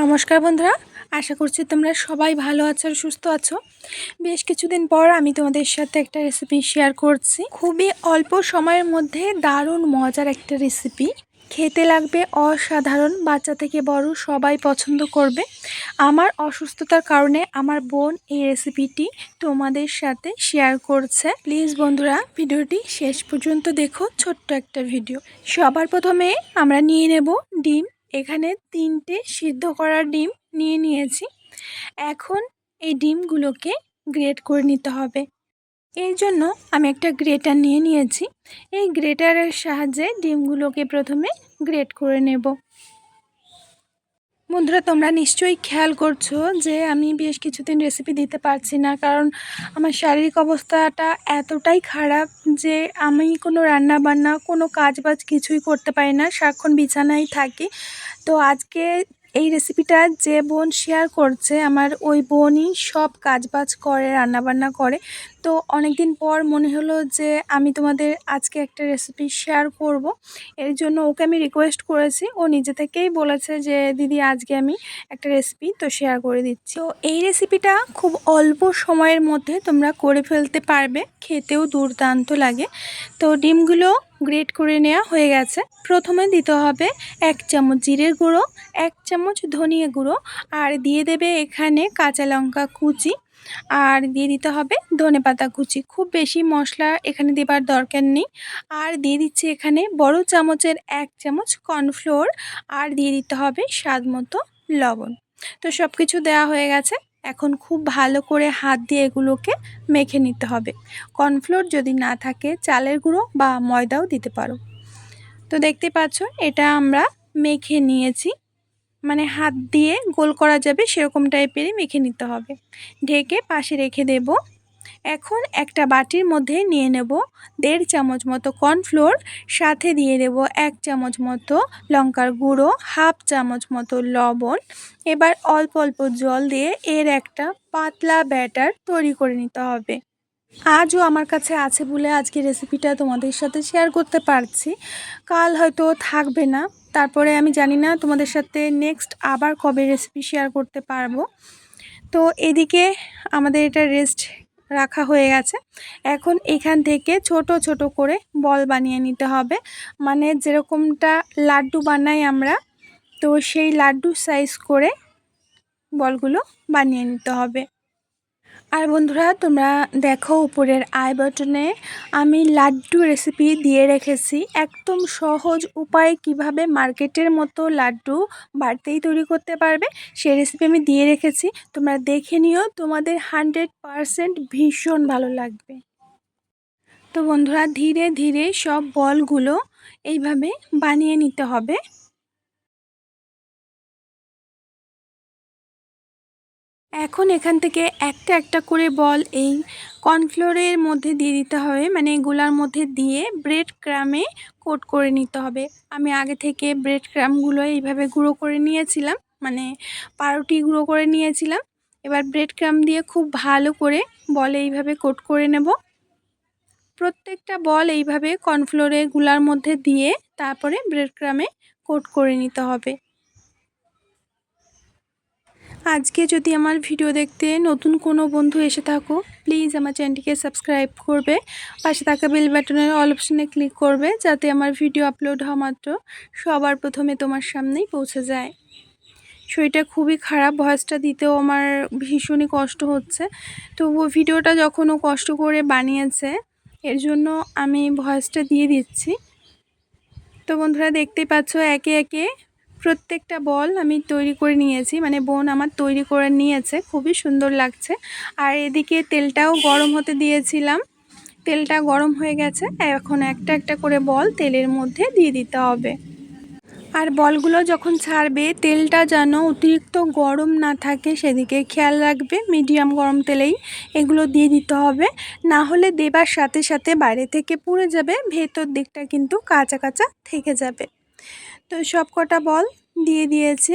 নমস্কার বন্ধুরা, আশা করছি তোমরা সবাই ভালো আছো আর সুস্থ আছো। বেশ কিছুদিন পর আমি তোমাদের সাথে একটা রেসিপি শেয়ার করছি। খুবই অল্প সময়ের মধ্যে দারুণ মজার একটা রেসিপি খেতে লাগবে অসাধারণ, বাচ্চা থেকে বড় সবাই পছন্দ করবে। আমার অসুস্থতার কারণে আমার বোন এই রেসিপিটি তোমাদের সাথে শেয়ার করছে। প্লিজ বন্ধুরা, ভিডিওটি শেষ পর্যন্ত দেখো, ছোট্ট একটা ভিডিও সবার প্রথমে আমরা নিয়ে নেব ডিম। এখানে তিনটে সিদ্ধ করা ডিম নিয়ে নিয়েছি। এখন এই ডিমগুলোকে গ্রেট করে নিতে হবে। এর জন্য আমি একটা গ্রেটার নিয়ে নিয়েছি। এই গ্রেটারের সাহায্যে ডিমগুলোকে প্রথমে গ্রেট করে নেব। বন্ধুরা, তোমরা নিশ্চয়ই খেয়াল করছ যে আমি বেশ কিছুদিন রেসিপি দিতে পারছি না, কারণ আমার শারীরিক অবস্থাটা এতটাই খারাপ যে আমি কোনো রান্না বান্না কোনো কাজ বাজ কিছুই করতে পারি না। সারাক্ষণ বিছানায় থাকি। তো আজকে এই রেসিপিটা যে বোন শেয়ার করছে, আমার ওই বোনই সব কাজবাজ করে, রান্নাবান্না করে। তো অনেক দিন পর মনে হলো যে আমি তোমাদের আজকে একটা রেসিপি শেয়ার করব। এর জন্য ওকে আমি রিকোয়েস্ট করেছি। ও নিজে থেকেই বলেছে যে, দিদি, আজকে আমি একটা রেসিপি তো শেয়ার করে দিচ্ছি। তো এই রেসিপিটা খুব অল্প সময়ের মধ্যে তোমরা করে ফেলতে পারবে। খেতেও দুর্দান্ত লাগে। তো ডিমগুলো গ্রেট করে নেওয়া হয়ে গেছে। প্রথমে দিতে হবে এক চামচ জিরের গুঁড়ো, এক চামচ ধনিয়া গুঁড়ো, আর দিয়ে দেবে এখানে কাঁচা লঙ্কা কুচি, আর দিয়ে দিতে হবে ধনে পাতা কুচি। খুব বেশি মশলা এখানে দেবার দরকার নেই। আর দিয়ে দিচ্ছি এখানে বড় চামচের এক চামচ কর্নফ্লোর, আর দিয়ে দিতে হবে স্বাদ মতো লবণ। তো সব কিছু দেওয়া হয়ে গেছে। এখন খুব ভালো করে হাত দিয়ে এগুলোকে মেখে নিতে হবে। কর্নফ্লোর যদি না থাকে, চালের গুঁড়ো বা ময়দাও দিতে পারো। তো দেখতে পাচ্ছ, এটা আমরা মেখে নিয়েছি। মানে হাত দিয়ে গোল করা যাবে, সেরকম টাইপেরই মেখে নিতে হবে। ঢেকে পাশে রেখে দেব এখন একটা বাটির মধ্যে নিয়ে নেব দেড় চামচ মতো কর্নফ্লোর, সাথে দিয়ে দেব এক চামচ মতো লঙ্কার গুঁড়ো, হাফ চামচ মতো লবণ। এবার অল্প অল্প জল দিয়ে এর একটা পাতলা ব্যাটার তৈরি করে নিতে হবে। আজও আমার কাছে আছে বলে আজকে রেসিপিটা তোমাদের সাথে শেয়ার করতে পারছি। কাল হয়তো থাকবে না। তারপরে আমি জানি না তোমাদের সাথে নেক্সট আবার কবে রেসিপি শেয়ার করতে পারব। তো এদিকে আমাদের এটা রেস্ট রাখা হয়ে গেছে। এখন এখান থেকে ছোট ছোট করে বল বানিয়ে নিতে হবে। মানে যেরকমটা লাড্ডু বানাই আমরা, তো সেই লাড্ডু সাইজ করে বলগুলো বানিয়ে নিতে হবে। আর বন্ধুরা, তোমরা দেখো উপরের আই বটনে আমি লাড্ডু রেসিপি দিয়ে রেখেছি। একদম সহজ উপায়ে কীভাবে মার্কেটের মতো লাড্ডু বাড়িতেই তৈরি করতে পারবে সেই রেসিপি আমি দিয়ে রেখেছি। তোমরা দেখে নিও, তোমাদের হান্ড্রেড পারসেন্ট ভীষণ ভালো লাগবে। তো বন্ধুরা, ধীরে ধীরে সব বলগুলো এইভাবে বানিয়ে নিতে হবে। এখন এখান থেকে একটা একটা করে বল এই কর্নফ্লোরের মধ্যে দিয়ে দিতে হবে। মানে এগুলার মধ্যে দিয়ে ব্রেড ক্রামে কোট করে নিতে হবে। আমি আগে থেকে ব্রেড ক্রামগুলো এইভাবে গুঁড়ো করে নিয়েছিলাম। মানে পাউরুটি গুঁড়ো করে নিয়েছিলাম। এবার ব্রেড ক্রাম দিয়ে খুব ভালো করে বল এইভাবে কোট করে নেব। প্রত্যেকটা বল এইভাবে কর্নফ্লোরে গুলার মধ্যে দিয়ে তারপরে ব্রেড ক্রামে কোট করে নিতে হবে। আজকে যদি আমার ভিডিও দেখতে নতুন কোনো বন্ধু এসে থাকো প্লিজ আমার চ্যানেলটিকে সাবস্ক্রাইব করবে। পাশে থাকা বেল বাটনের অল অপশানে ক্লিক করবে, যাতে আমার ভিডিও আপলোড হওয়া মাত্র সবার প্রথমে তোমার সামনেই পৌঁছে যায়। শরীরটা খুবই খারাপ ভয়েসটা দিতেও আমার ভীষণই কষ্ট হচ্ছে। তো ভিডিওটা যখন ও কষ্ট করে বানিয়েছে, এর জন্য আমি ভয়েসটা দিয়ে দিচ্ছি। তো বন্ধুরা দেখতেই পাচ্ছ, একে একে প্রত্যেকটা বল আমি তৈরি করে নিয়েছি মানে বোন আমার তৈরি করে নিয়েছে, খুবই সুন্দর লাগছে। আর এদিকে তেলটাও গরম হতে দিয়েছিলাম, তেলটা গরম হয়ে গেছে, এখন একটা একটা করে বল তেলের মধ্যে দিয়ে দিতে হবে। আর বলগুলো যখন ছাড়বে, তেলটা যেন অতিরিক্ত গরম না থাকে, সেদিকে খেয়াল রাখবে, মিডিয়াম গরম তেলেই এগুলো দিয়ে দিতে হবে। না হলে দেবার সাথে সাথে বাইরে থেকে পুড়ে যাবে, ভেতর দিকটা কিন্তু কাঁচা কাঁচা থেকে যাবে। তো সব কটা বল দিয়ে দিয়েছে।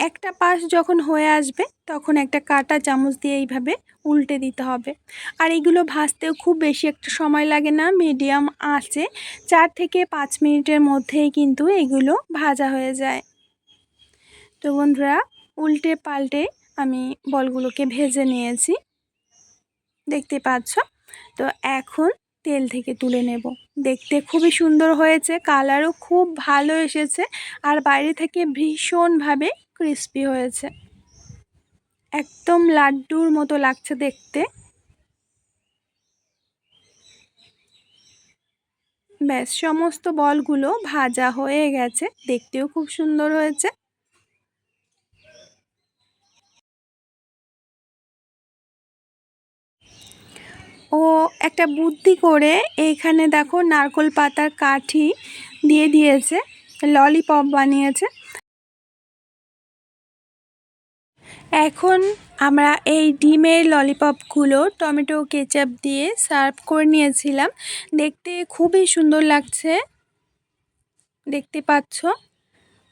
একটা পাশ যখন হয়ে আসবে, তখন একটা কাঁটা চামচ দিয়ে এইভাবে উল্টে দিতে হবে। আর এগুলো ভাজতেও খুব বেশি একটা সময় লাগে না মিডিয়াম আঁচে চার থেকে পাঁচ মিনিটের মধ্যেই কিন্তু এগুলো ভাজা হয়ে যায়। তো বন্ধুরা, উল্টে পাল্টে আমি বলগুলোকে ভেজে নিয়েছি। দেখতে পাচ্ছ? তো এখন তেল থেকে তুলে নেব। দেখতে খুবই সুন্দর হয়েছে, কালারও খুব ভালো এসেছে আর বাইরে থেকে ভীষণভাবে ক্রিস্পি হয়েছে। একদম লাড্ডুর মতো লাগছে দেখতে। ব্যাস, সমস্ত বলগুলো ভাজা হয়ে গেছে, দেখতেও খুব সুন্দর হয়েছে। ও একটা বুদ্ধি করে এইখানে দেখো নারকোল পাতার কাঠি দিয়ে দিয়েছে, ললিপপ বানিয়েছে। এখন আমরা এই ডিমের ললিপপগুলো টমেটো, কেচাপ দিয়ে সার্ভ করে নিয়েছিলাম। দেখতে খুবই সুন্দর লাগছে। দেখতে পাচ্ছ?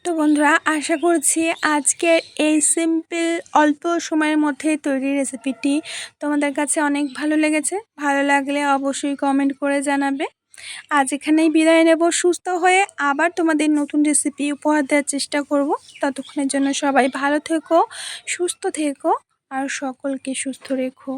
তো বন্ধুরা, আশা করছি আজকের এই সিম্পল অল্প সময়ের মধ্যে তৈরি রেসিপিটি তোমাদের কাছে অনেক ভালো লেগেছে। ভালো লাগলে অবশ্যই কমেন্ট করে জানাবে। আজ এখানেই বিদায় নেব। সুস্থ হয়ে আবার তোমাদের নতুন রেসিপি উপহার দেওয়ার চেষ্টা করব। ততক্ষণের জন্য সবাই ভালো থেকো, সুস্থ থেকো আর সকলকে সুস্থ রেখো।